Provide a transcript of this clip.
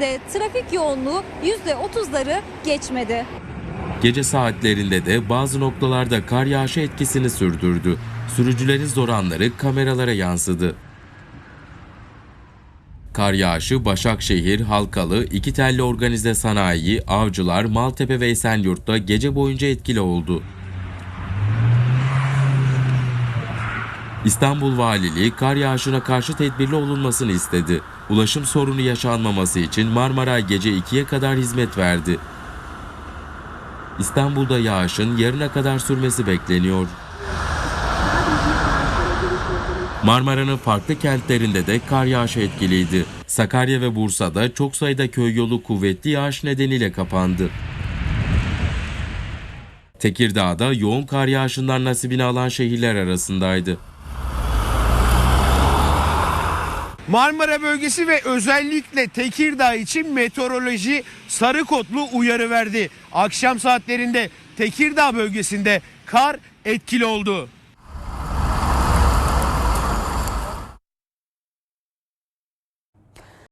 de trafik yoğunluğu %30'ları geçmedi. Gece saatlerinde de bazı noktalarda kar yağışı etkisini sürdürdü. Sürücülerin zor anları kameralara yansıdı. Kar yağışı Başakşehir, Halkalı, iki telli organize sanayi, Avcılar, Maltepe ve Esenyurt'ta gece boyunca etkili oldu. İstanbul Valiliği kar yağışına karşı tedbirli olunmasını istedi. Ulaşım sorunu yaşanmaması için Marmaray gece 2'ye kadar hizmet verdi. İstanbul'da yağışın yarına kadar sürmesi bekleniyor. Marmara'nın farklı kentlerinde de kar yağışı etkiliydi. Sakarya ve Bursa'da çok sayıda köy yolu kuvvetli yağış nedeniyle kapandı. Tekirdağ'da yoğun kar yağışından nasibini alan şehirler arasındaydı. Marmara bölgesi ve özellikle Tekirdağ için meteoroloji sarı kodlu uyarı verdi. Akşam saatlerinde Tekirdağ bölgesinde kar etkili oldu.